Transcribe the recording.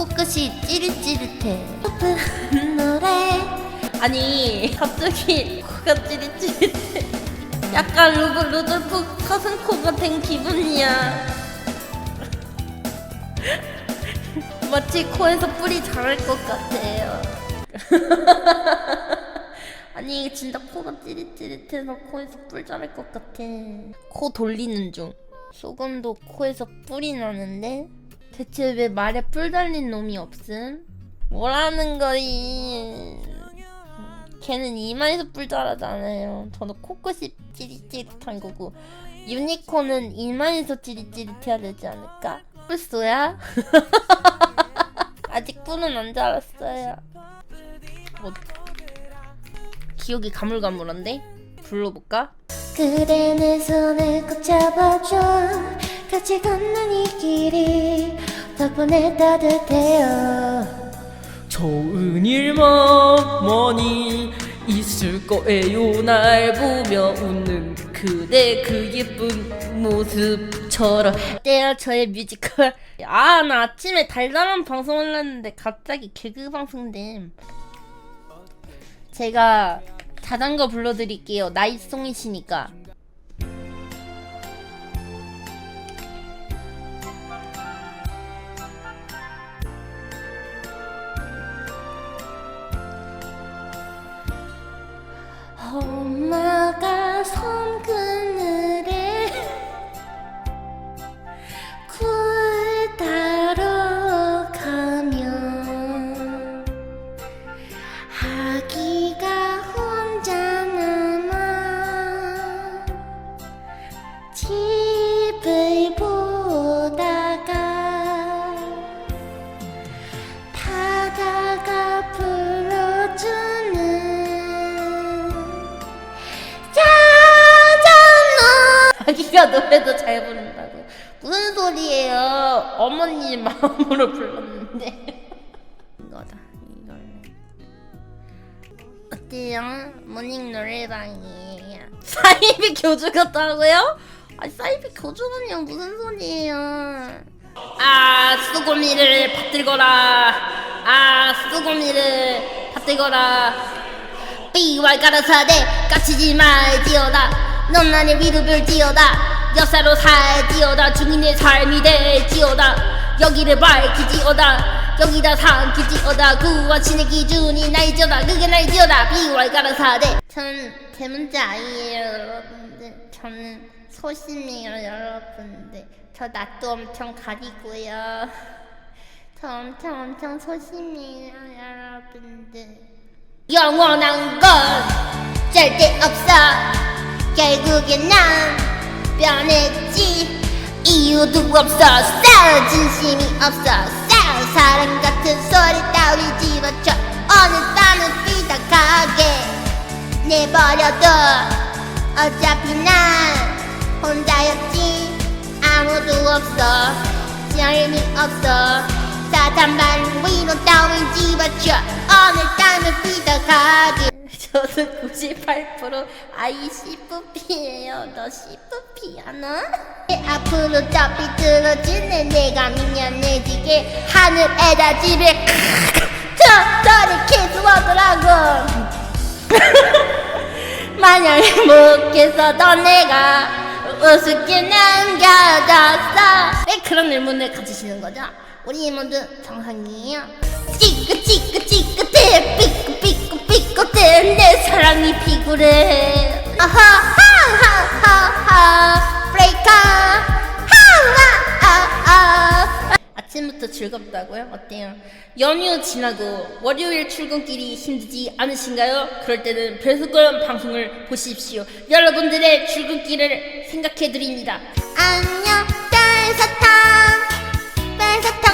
코끝이 찌릿찌릿해. 슬픈 노래. 아니 갑자기 코가 찌릿찌릿해. 약간 루드, 루돌프 카슨코가 된 기분이야. 마치 코에서 뿔이 자랄 것 같아요. 아니 진짜 코가 찌릿찌릿해서 코에서 뿔 자랄 것 같아. 코 돌리는 중. 소금도 코에서 뿔이 나는데 대체 왜 말에 뿔 달린 놈이 없음? 뭐라는 거이 걔는 이마에서 뿔 자라잖아요 저도 코끝이 찌릿찌릿한 거고 유니콘은 이마에서 찌릿찌릿해야 되지 않을까? 뿔소야? 아직 뿔은 안 자랐어요 뭐, 기억이 가물가물한데? 불러볼까? 그대 내 손을 꼭 잡아줘 같이 걷는 이 길이 덕분에 따뜻해요. 좋은 일만 많이 있을 거예요. 날 보며 웃는 그대 그 예쁜 모습처럼. 어때요? 저의 뮤지컬? 아 나 아침에 달달한 방송을 했는데 갑자기 개그 방송됨. 제가 자전거 불러드릴게요. 나이송이시니까 아기가 노래도 잘 부른다고. 무슨 소리예요? 어머니 마음으로 불렀는데. 이거다 이걸로 어때요? 모닝 노래방이에요 사이비 교주 같다고요? 아 사이비 교주는요 무슨 소리예요? 아 수고미를 받들거라. 아 수고미를 받들거라. 삐왈 가라사대 까치지 말지어다 넌 나의 위로를 지어다. 역사로 살지어다. 중인의 삶이 될지어다. 여기를 밝히지어다. 여기다 삼키지어다. 구와 신의 기준이 나이지어다. 그게 나이지어다. 삐왈 가라 사대. 저는 대문자 아이예요 여러분들. 저는 소심해요 여러분들. 저 낯도 엄청 가리고요. 저 엄청 엄청 소심해요 여러분들. 영원한 건 절대 없어 결국엔 난 변했지. 이유도 없어. 싸울 진심이 없어. 싸울 사랑 같은 소리 따위 집어쳐. 어느 밤은 삐딱하게 내버려둬. 어차피 난 혼자였지. 아무도 없어. 재미 없어. 사탄만 위로 따윈 집어쳐. 오늘 따면 삐딱하게 저는 98% ICFP예요. 너 CFP야나? 앞으로 더 삐뚤어지네. 내가 미련해지게 하늘에다 집에 저 저리 키스워더라고. 마냥 행복해서 내가 우습게 남겨졌어. 왜 그런 의문을 가지시는 거죠? 우리 모두 정상이에요. 찌끄 찌끄 찌끄대 삐끄 삐끄 왜 내 사랑이 비굴해? 아하하하하하 브레이카 하하하하 아침부터 즐겁다고요? 어때요? 연휴 지나고 월요일 출근길이 힘들지 않으신가요? 그럴 때는 배수권 방송을 보십시오. 여러분들의 출근길을 생각해드립니다. 안녕 쌀사탕 쌀사탕